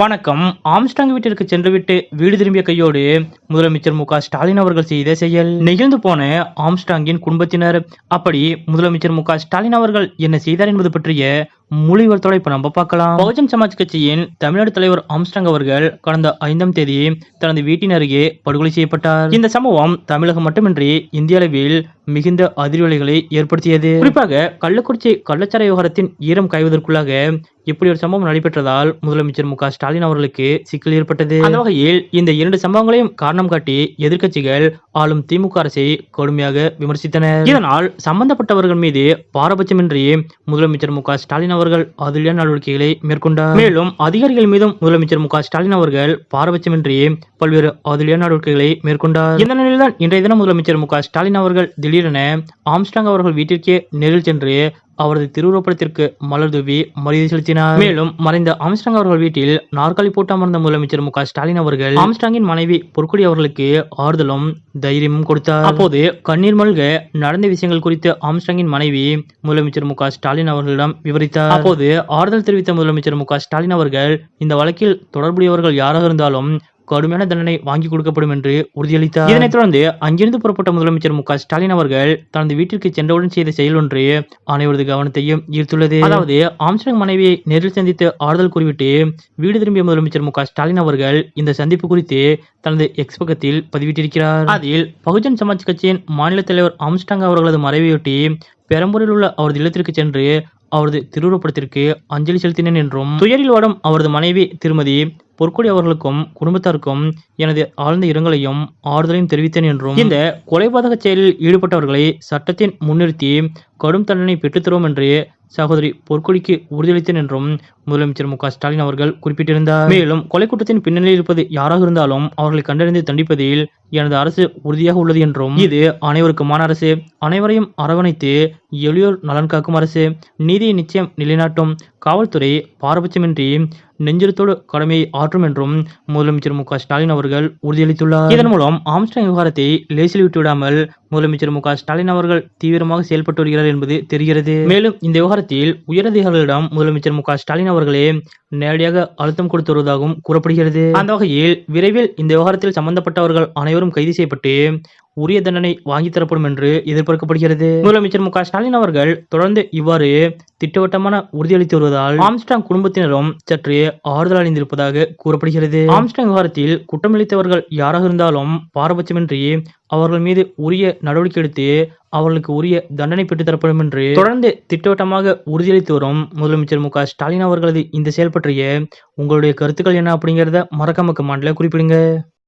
வணக்கம். ஆம்ஸ்டாங் வீட்டிற்கு சென்றுவிட்டு வீடு திரும்பிய கையோடு முதலமைச்சர் மு ஸ்டாலின் அவர்கள் செய்த செயல். நெகிழ்ந்து போன ஆம்ஸ்டாங்கின் குடும்பத்தினர். அப்படி முதலமைச்சர் மு ஸ்டாலின் அவர்கள் என்ன செய்தார் என்பது பற்றிய முழு இப்ப நம்ம பார்க்கலாம். பகுஜன் சமாஜ் கட்சியின் தமிழ்நாடு தலைவர் ஆம்ஸ்டாங் அவர்கள் கடந்த ஐந்தாம் தேதி தனது வீட்டின் அருகே படுகொலை செய்யப்பட்டார். இந்த சம்பவம் தமிழகம் மட்டுமின்றி இந்திய அளவில் மிகுந்த அதிர்வலைகளை ஏற்படுத்தியது. குறிப்பாக கள்ளக்குறிச்சி கள்ளச்சாரை விவகாரத்தின் ஈரம் காய்வதற்குள்ளாக இப்படி ஒரு சம்பவம் நடைபெற்றதால் முதலமைச்சர் மு ஸ்டாலின் அவர்களுக்கு சிக்கல் ஏற்பட்டது. அந்த வகையில் இந்த இரண்டு சம்பவங்களையும் காரணம் காட்டி எதிர்க்கட்சிகள் ஆளும் திமுக அரசை கடுமையாக விமர்சித்தனர். இதனால் சம்பந்தப்பட்டவர்கள் மீது பாரபட்சமின்றி முதலமைச்சர் மு ஸ்டாலின் அவர்கள் அதிரடியான நடவடிக்கைகளை மேற்கொண்டார். மேலும் அதிகாரிகள் மீதும் முதலமைச்சர் மு ஸ்டாலின் அவர்கள் பாரபட்சமின்றி பல்வேறு அதிரடியான நடவடிக்கைகளை மேற்கொண்டார். இந்த நிலையில்தான் இன்றைய தினம் முதலமைச்சர் மு ஸ்டாலின் அவர்கள் திடீரென ஆம்ஸ்டாங் அவர்கள் வீட்டிற்கே நேரில் சென்று அவரது திருவுருவப்படத்திற்கு மலர் தூவி மரியாதை செலுத்தினார். மேலும் மறைந்த ஆம்ஸ்டாங் அவர்கள் வீட்டில் நாற்காலி போட்டு அமர்ந்த முதலமைச்சர் மு ஸ்டாலின் அவர்கள் ஆம்ஸ்டாங்கின் மனைவி பொற்கொடி அவர்களுக்கு ஆறுதலும் தைரியமும் கொடுத்தார். அப்போது கண்ணீர் மல்க நடந்த விஷயங்கள் குறித்து ஆம்ஸ்டாங்கின் மனைவி முதலமைச்சர் மு ஸ்டாலின் அவர்களிடம் விவரித்தார். அப்போது ஆறுதல் தெரிவித்த முதலமைச்சர் மு ஸ்டாலின் அவர்கள் இந்த வழக்கில் தொடர்புடையவர்கள் யாராக இருந்தாலும் கடுமையான தண்டனை வாங்கி கொடுக்கப்படும் என்று உறுதியளித்தார். இதனைத் தொடர்ந்து அங்கிருந்து புறப்பட்ட முதலமைச்சர் மு ஸ்டாலின் அவர்கள் தனது வீட்டிற்கு சென்றவுடன் செய்த செயல் ஒன்று அனைவரது கவனத்தையும் ஈர்த்துள்ளது. அதாவது ஆம்ஸ்டாங் மனைவியை நேரில் சந்தித்து ஆறுதல் கூறிவிட்டு வீடு திரும்பிய முதலமைச்சர் மு ஸ்டாலின் அவர்கள் இந்த சந்திப்பு குறித்து தனது எக்ஸ் பக்கத்தில் பதிவிட்டிருக்கிறார். அதில் பகுஜன் சமாஜ் கட்சியின் மாநில தலைவர் ஆம்ஸ்டாங் அவர்களது மறைவையொட்டி பெரம்பூரில் உள்ள அவரது இல்லத்திற்கு சென்று அவரது திருவுருவப்படத்திற்கு அஞ்சலி செலுத்தினேன் என்றும் துயரில் வாடும் அவரது மனைவி திருமதி பொற்கொடி அவர்களுக்கும் குடும்பத்தாருக்கும் எனது ஆழ்ந்த இரங்கலையும் ஆறுதலையும் தெரிவித்தேன் என்றும் இந்த கொலைபாதக செயலில் ஈடுபட்டவர்களை சட்டத்தின் முன்னிறுத்தி கடும் தண்டனை பெற்றுத்தருவோம் என்று சகோதரி பொற்கொடிக்கு உறுதியளித்தேன் என்றும் முதலமைச்சர் மு ஸ்டாலின் அவர்கள் குறிப்பிட்டிருந்தார். மேலும் கொலை கூட்டத்தின் பின்னணியில் இருப்பது யாராக இருந்தாலும் அவர்களை கண்டறிந்து தண்டிப்பதில் எனது அரசு உறுதியாக உள்ளது என்றும் இது அனைவருக்குமான அரசு. அனைவரையும் அரவணைத்து எளியோர் நலன் காக்கும் அரசு. நீதியை நிச்சயம் நிலைநாட்டும். காவல்துறை பாரபட்சமின்றி நெஞ்சிரத்தோடு கடமையை ஆற்றும் என்றும் முதலமைச்சர் மு ஸ்டாலின் அவர்கள் உறுதியளித்துள்ளார். இதன் மூலம் ஆம்ஸ்டாங் விவகாரத்தை லேசில் விட்டுவிடாமல் முதலமைச்சர் மு ஸ்டாலின் அவர்கள் தீவிரமாக செயல்பட்டு வருகிறார் என்பது தெரிகிறது. மேலும் இந்த விவகாரத்தில் உயரதிகாரிகளிடம் முதலமைச்சர் மு ஸ்டாலின் அவர்களே நேரடியாக அழுத்தம் கொடுத்து வருவதாகவும் கூறப்படுகிறது. அந்த வகையில் விரைவில் இந்த விவகாரத்தில் சம்பந்தப்பட்டவர்கள் அனைவரும் கைது செய்யப்பட்டு உரிய தண்டனை வாங்கி தரப்படும் என்று எதிர்பார்க்கப்படுகிறது. முதலமைச்சர் மு க ஸ்டாலின் அவர்கள் தொடர்ந்து இவ்வாறு திட்டவட்டமான உறுதியளித்து வருவதால் ஆம்ஸ்டாங் குடும்பத்தினரும் சற்று ஆறுதல் அடைந்திருப்பதாக கூறப்படுகிறது. ஆம்ஸ்டாங் விவகாரத்தில் குற்றமளித்தவர்கள் யாராக இருந்தாலும் பாரபட்சமின்றி அவர்கள் மீது உரிய நடவடிக்கை எடுத்து அவர்களுக்கு உரிய தண்டனை பெற்று தரப்படும் என்று தொடர்ந்து திட்டவட்டமாக உறுதியளித்து வரும் முதலமைச்சர் மு ஸ்டாலின் அவர்களது இந்த செயல் பற்றிய உங்களுடைய கருத்துக்கள் என்ன அப்படிங்கிறத மறக்காம கமாண்டில் குறிப்பிடுங்க.